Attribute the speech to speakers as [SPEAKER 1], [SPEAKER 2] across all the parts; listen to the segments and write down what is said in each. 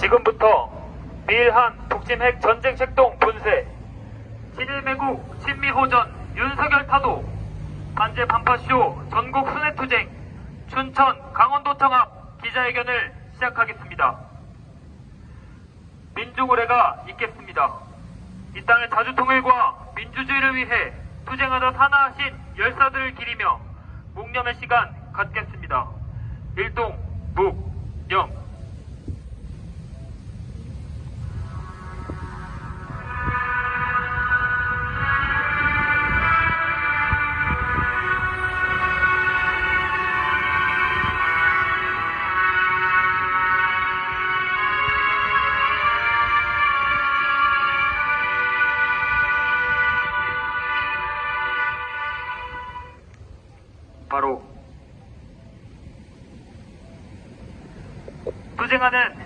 [SPEAKER 1] 지금부터 미일한 북침핵 전쟁 책동 분쇄, 친일매국 친미호전 윤석열 타도, 반제 반파쇼 전국 순회투쟁, 춘천 강원도 통합 기자회견을 시작하겠습니다. 민중의례가 있겠습니다. 이 땅의 자주통일과 민주주의를 위해 투쟁하다 사나하신 열사들을 기리며 묵념의 시간 갖겠습니다. 일동 묵념 투쟁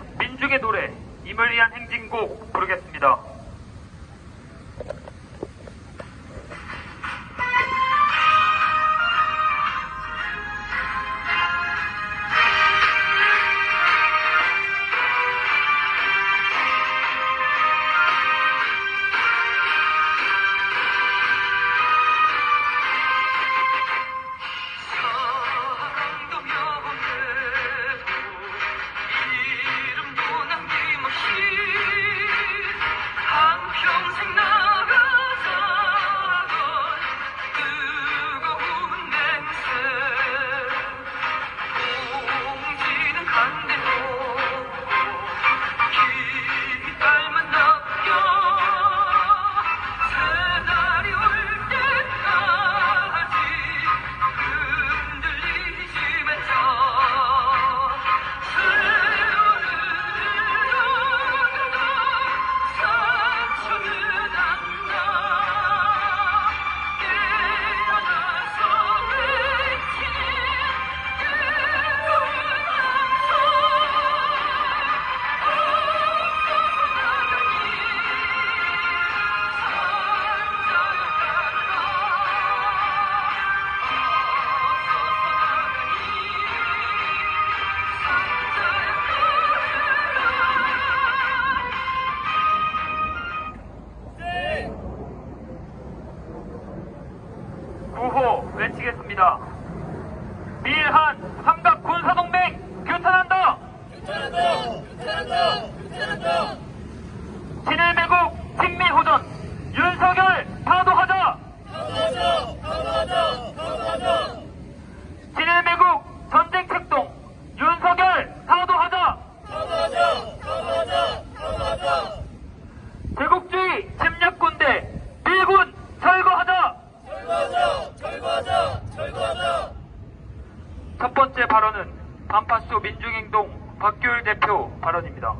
[SPEAKER 1] 발언은 반파쇼 민중행동 박규일 대표 발언입니다.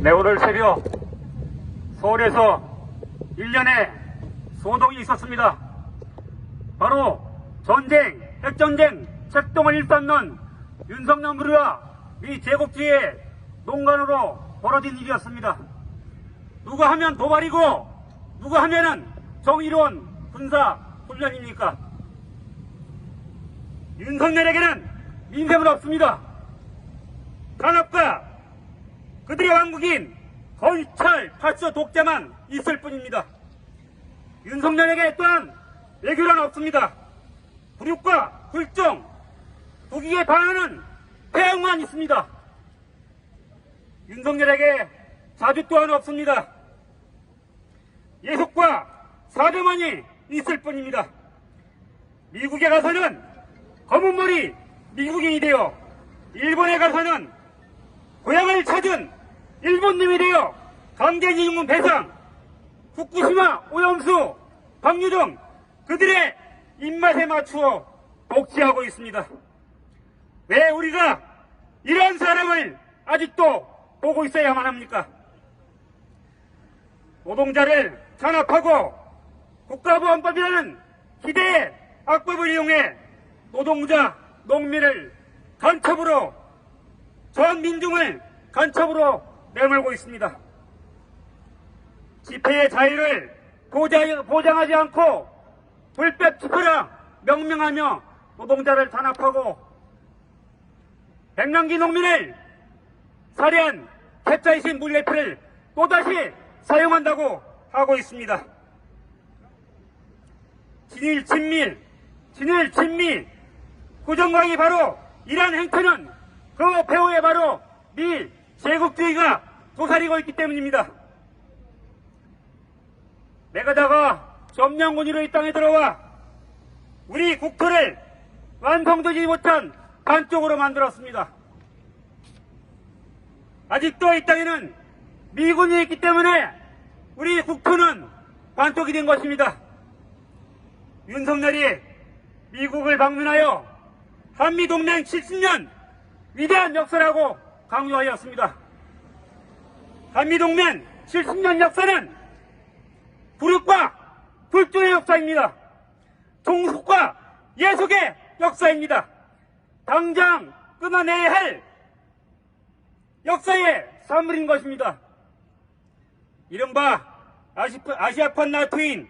[SPEAKER 2] 네, 오늘 새벽 서울에서 일련의 소동이 있었습니다. 바로 전쟁, 핵전쟁, 책동을 일삼는 윤석열 무리와 미 제국주의의 농간으로 벌어진 일이었습니다. 누가 하면 도발이고 누가 하면은 정의로운 군사 훈련입니까? 윤석열에게는 민생은 없습니다. 간업과 그들의 왕국인 검찰, 파쇼, 독재만 있을 뿐입니다. 윤석열에게 또한 외교란 없습니다. 불육과 굴종, 북익에 반하는 태양만 있습니다. 윤석열에게 자주 또한 없습니다. 예속과 사대만이 있을 뿐입니다. 미국에 가서는 검은 머리 미국인이 되어 일본에 가서는 고향을 찾은 일본님이 되어 강제징용 배상, 후쿠시마 오염수, 방류 등 그들의 입맛에 맞추어 복지하고 있습니다. 왜 우리가 이런 사람을 아직도 보고 있어야만 합니까? 노동자를 탄압하고 국가보안법이라는 기대의 악법을 이용해 노동자, 농민을 간첩으로 전 민중을 간첩으로 내몰고 있습니다. 집회의 자유를 보장, 보장하지 않고 불법 투표라 명명하며 노동자를 탄압하고 백남기 농민을 살해한 태자이신 물레표를 또다시 사용한다고 하고 있습니다. 진일 친밀, 진일 친밀, 구정광이 바로 이러한 행태는 그 배후에 바로 미 제국주의가 도사리고 있기 때문입니다. 메가다가 점령군으로 이 땅에 들어와 우리 국토를 완성되지 못한 반쪽으로 만들었습니다. 아직도 이 땅에는 미군이 있기 때문에 우리 국토는 반쪽이 된 것입니다. 윤석열이 미국을 방문하여 한미동맹 70년 위대한 역사라고 강조하였습니다. 한미동맹 70년 역사는 불육과 불조의 역사입니다. 종속과 예속의 역사입니다. 당장 끊어내야 할 역사의 산물인 것입니다. 이른바 아시아판 나토인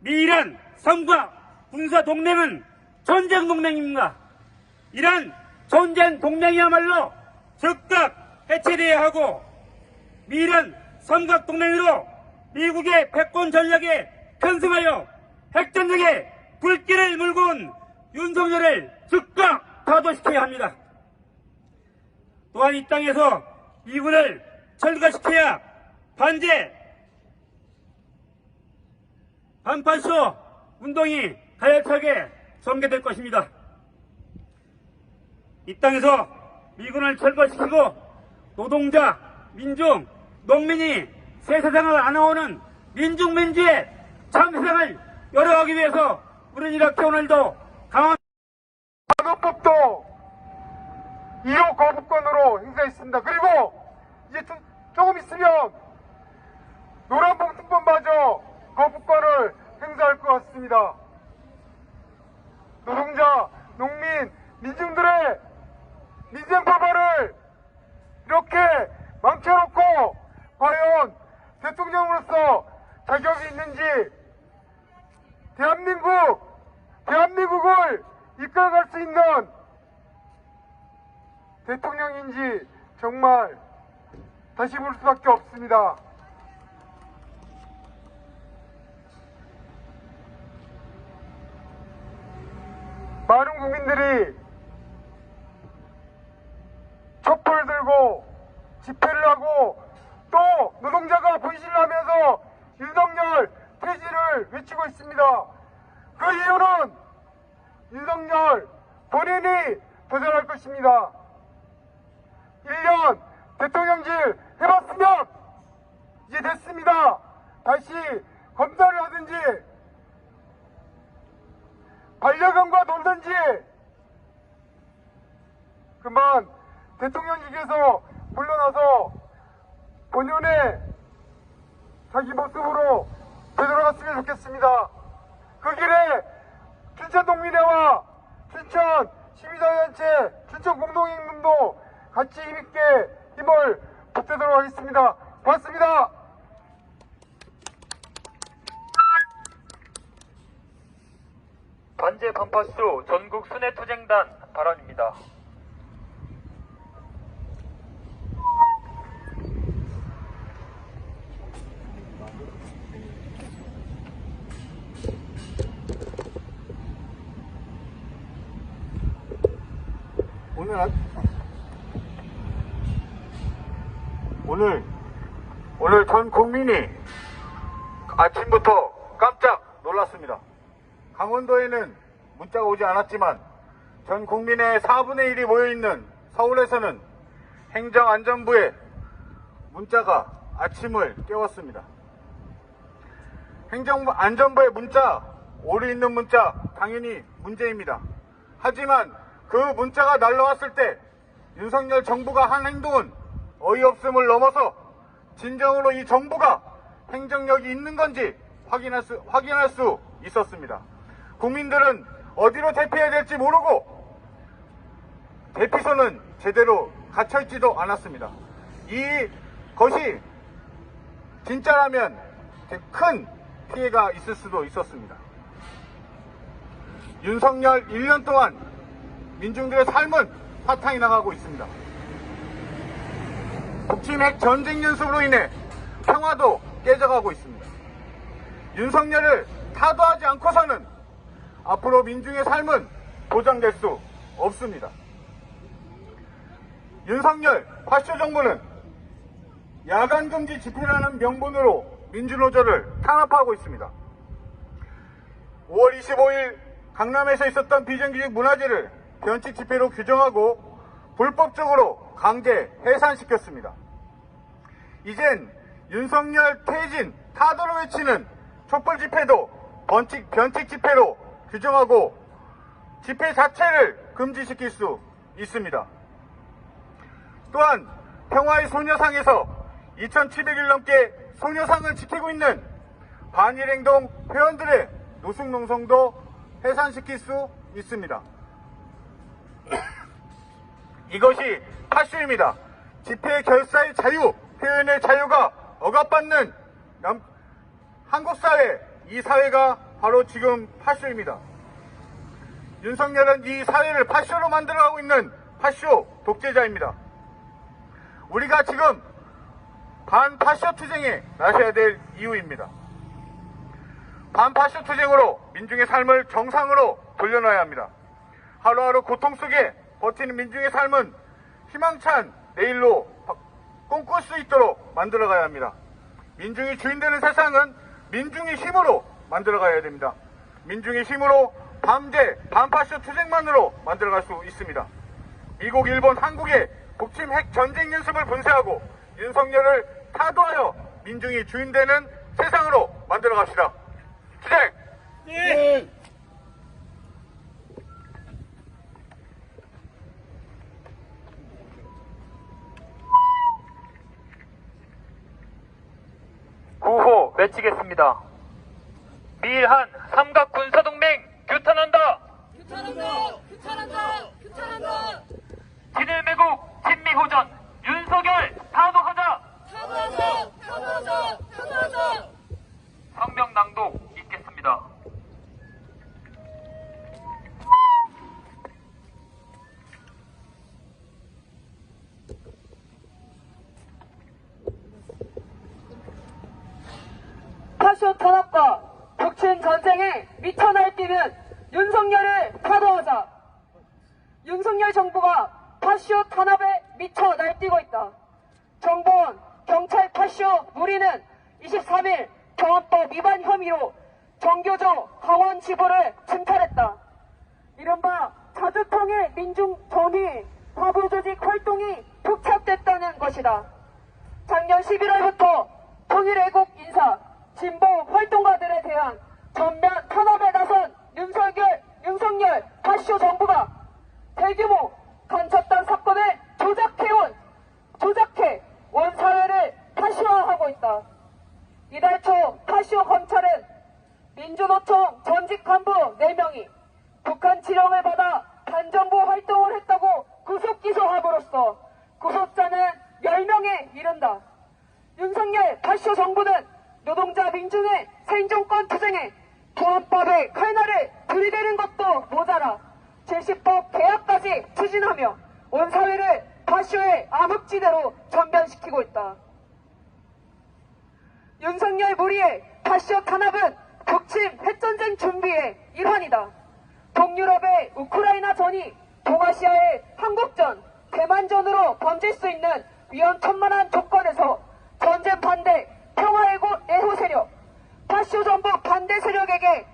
[SPEAKER 2] 미이란 삼과 군사 동맹은 전쟁 동맹입니다. 이란 전쟁 동맹이야말로 즉각 해체돼야 하고 미이란 삼각 동맹으로 미국의 패권 전략에 편승하여 핵전쟁에 불길을 물고 온 윤석열을 즉각 타도시켜야 합니다. 또한 이 땅에서 미군을 철거시켜야 반제 반판쇼 운동이 가열차게 전개될 것입니다. 이 땅에서 미군을 철거시키고 노동자, 민중, 농민이 새 세상을 안아오는 민중민주의 참 세상을 열어가기 위해서 우리는 이렇게 오늘도 강원
[SPEAKER 3] 간호법도 2호 거부권으로 행사했습니다. 그리고 이제 좀- 조금 있으면 노란봉투권마저 거부권을 행사할 것 같습니다. 노동자, 농민, 민중들의 민생 법안을 이렇게 망쳐놓고 과연 대통령으로서 자격이 있는지 대한민국, 대한민국을 이끌어갈 수 있는 대통령인지 정말 다시 볼 수밖에 없습니다. 많은 국민들이 촛불 들고 집회를 하고 또 노동자가 분신을 하면서 윤석열 퇴진을 외치고 있습니다. 그 이유는 윤석열 본인이 도전할 것입니다. 1년 대통령질 해봤으면 이제 됐습니다. 다시 검사를 하든지 반려견과 놀든지 그만 대통령직에서 물러나서 본연의 자기 모습으로 되돌아갔으면 좋겠습니다. 그 길에 춘천 동민회와 춘천 시민사회단체 춘천 공동행동도 같이 힘있게 힘을 보태도록 하겠습니다. 고맙습니다.
[SPEAKER 1] 반제 반파수 전국 순회투쟁단 발언입니다.
[SPEAKER 3] 오늘 오늘 오늘 전 국민이 아침부터 깜짝 놀랐습니다. 강원도에는 문자가 오지 않았지만 전 국민의 4분의 1이 모여 있는 서울에서는 행정안전부에 문자가 아침을 깨웠습니다. 행정안전부의 문자, 오류 있는 문자 당연히 문제입니다. 하지만 그 문자가 날라왔을 때 윤석열 정부가 한 행동은 어이없음을 넘어서 진정으로 이 정부가 행정력이 있는 건지 확인할 수, 확인할 수 있었습니다. 국민들은 어디로 대피해야 될지 모르고 대피소는 제대로 갇혀있지도 않았습니다. 이 것이 진짜라면 큰 피해가 있을 수도 있었습니다. 윤석열 1년 동안 민중들의 삶은 화탕이 나가고 있습니다. 북침 핵 전쟁 연습으로 인해 평화도 깨져가고 있습니다. 윤석열을 타도하지 않고서는 앞으로 민중의 삶은 보장될 수 없습니다. 윤석열 파쇼 정부는 야간 금지 집회라는 명분으로 민주노조를 탄압하고 있습니다. 5월 25일 강남에서 있었던 비정규직 문화재를 변칙 집회로 규정하고 불법적으로 강제 해산시켰습니다. 이젠 윤석열 퇴진 타도로 외치는 촛불 집회도 번칙, 변칙 집회로 규정하고 집회 자체를 금지시킬 수 있습니다. 또한 평화의 소녀상에서 2,700일 넘게 소녀상을 지키고 있는 반일행동 회원들의 노숙농성도 해산시킬 수 있습니다. 이것이 파쇼입니다. 집회 결사의 자유, 표현의 자유가 억압받는 남- 한국 사회, 이 사회가 바로 지금 파쇼입니다. 윤석열은 이 사회를 파쇼로 만들어가고 있는 파쇼 독재자입니다. 우리가 지금 반파쇼 투쟁에 나서야 될 이유입니다. 반파쇼 투쟁으로 민중의 삶을 정상으로 돌려놔야 합니다. 하루하루 고통 속에 버티는 민중의 삶은 희망찬 내일로 바- 꿈꿀 수 있도록 만들어가야 합니다. 민중이 주인되는 세상은 민중의 힘으로 만들어가야 됩니다. 민중의 힘으로 밤새 반파쇼 투쟁만으로 만들어갈 수 있습니다. 미국, 일본, 한국의 북침 핵 전쟁 연습을 분쇄하고 윤석열을 타도하여 민중이 주인되는 세상으로 만들어 갑시다. 투쟁!
[SPEAKER 1] 구호 외치겠습니다. 미일한 삼각 군사동맹 규탄한다.
[SPEAKER 4] 규탄한다! 규탄한다! 규탄한다!
[SPEAKER 1] 진일 매국 진미호전 윤석열 타도하자.
[SPEAKER 4] 타도하자! 타도하자! 타도하자!
[SPEAKER 1] 성명 낭독 있겠습니다.
[SPEAKER 5] 파쇼 탄압과 북친 전쟁에 미쳐 날뛰는 윤석열을 타도하자. 윤석열 정부가 파쇼 탄압에 미쳐 날뛰고 있다. 정보원 경찰 파쇼 무리는 23일 경합법 위반 혐의로 정교조 강원 지부를 침탈했다. 이른바 자주통일 민중 전위 과부 조직 활동이 복잡됐다는 것이다. 작년 11월부터 통일애국 인사, 진보 활동가들에 대한 전면 탄압에 나선 윤석열, 윤석열 파쇼 정부가 대규모 간첩단 사건을 조작해온, 조작해 온 사회를 파쇼화하고 있다. 이달 초 파쇼 검찰은 민주노총 전직 간부 4명이 북한 지령을 받아 반정부 활동을 했다고 구속 기소함으로써 구속자는 10명에 이른다. 윤석열 파쇼 정부는 노동자 민중의 생존권 투쟁에 부합법의 칼날을 들이대는 것도 모자라 70법 개혁까지 추진하며 온 사회를 파쇼의 암흑지대로 전변시키고 있다. 윤석열 무리의 파쇼 탄압은 북침 핵전쟁 준비의 일환이다. 동유럽의 우크라이나 전이 동아시아의 한국전, 대만전으로 번질 수 있는 위험천만한 조건에서 전쟁 반대, 평화애고 애호 세력, 파쇼 정부 반대 세력에게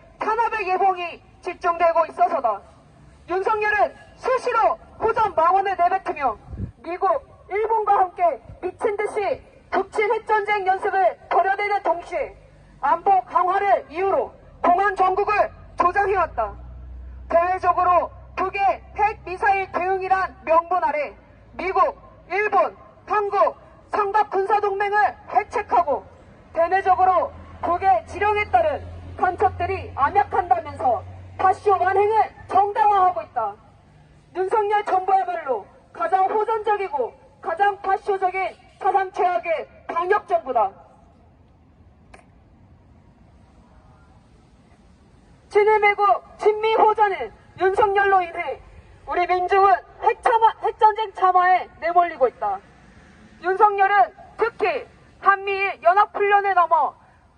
[SPEAKER 5] 예봉이 집중되고 있어서다. 윤석열은 수시로 호전 망언을 내뱉으며 미국, 일본과 함께 미친 듯이 북친 핵전쟁 연습을 벌여대는 동시에 안보 강화를 이유로 공안 전국을 조장해왔다. 대외적으로 북의 핵 미사일 대응이란 명분 아래 미국, 일본, 한국 삼각 군사동맹을 해책하고 대내적으로 북의 지령에 따른 간첩들이 암약한다면서 파쇼 만행을 정당화하고 있다. 윤석열 정부야말로 가장 호전적이고 가장 파쇼적인 사상 최악의 방역 정부다. 친일매국 친미 호전은 윤석열로 인해 우리 민중은 핵참화, 핵전쟁 참화에 내몰리고 있다. 윤석열은 특히 한미일 연합훈련에 넘어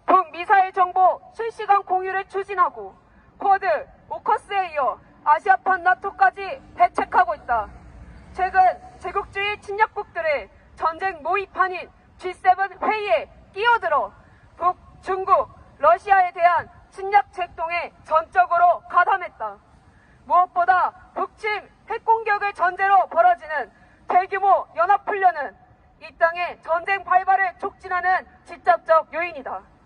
[SPEAKER 5] 북 미사일 정보 실시간 공유를 추진하고 쿼드, 오커스에 이어 아시아판 나토까지 대책하고 있다. 최근 제국주의 침략국들의 전쟁 모의판인 G7 회의에 끼어들어 북, 중국, 러시아에 대한 침략 책동에 전적으로 가담했다. 무엇보다 북침 핵공격을 전제로 벌어지는 대규모 연합훈련은 이 땅의 전쟁 발발을 촉진하는 직접적 요인이다.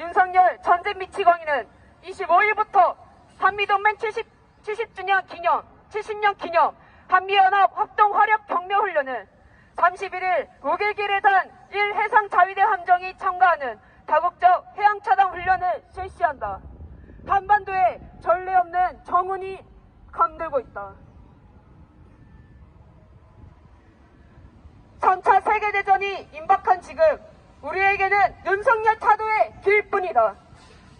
[SPEAKER 5] 윤석열 전쟁 미치광이는 25일부터 한미동맹 70, 70주년 기념, 70년 기념 한미연합 합동 화력 격려훈련을 31일 우길기뢰단 1해상 자위대 함정이 참가하는 다국적 해양 차단 훈련을 실시한다. 한반도에 전례 없는 정운이 감돌고 있다. 3차 세계대전이 임박한 지금 우리에게는 윤석열 타도의 길뿐이다.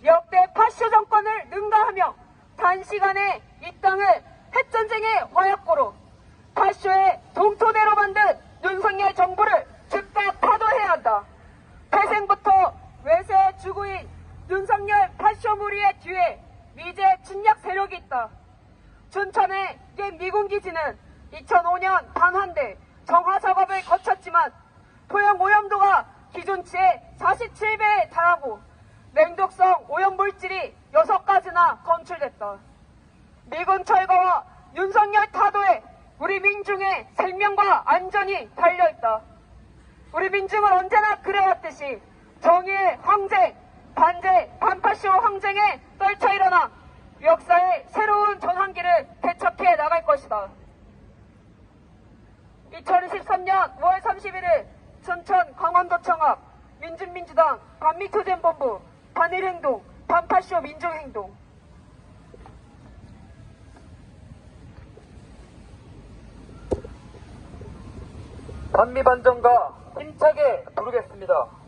[SPEAKER 5] 역대 파쇼 정권을 능가하며 단시간에 이 땅을 핵전쟁의 화약고로 파쇼의 동토대로 만든 윤석열 정부를 즉각 타도해야 한다. 태생부터 외세 주구인 윤석열 파쇼 무리의 뒤에 미제 침략 세력이 있다. 춘천의 옛 미군 기지는 2005년 단한대 정화 작업을 거쳤지만 토양 오염도가 기준치의 47배에 달하고 맹독성 오염 물질이 6가지나 검출됐다. 미군 철거와 윤석열 타도에 우리 민중의 생명과 안전이 달려있다. 우리 민중은 언제나 그래왔듯이 정의의 항쟁, 반제, 반파시오 항쟁에 떨쳐 일어나 역사의 새로운 전환기를 개척해 나갈 것이다. 2023년 5월 31일 춘천 강원도청 앞 민중민주당 반미투쟁본부 반일행동 반파쇼 민중행동
[SPEAKER 1] 반미반정과 힘차게 부르겠습니다.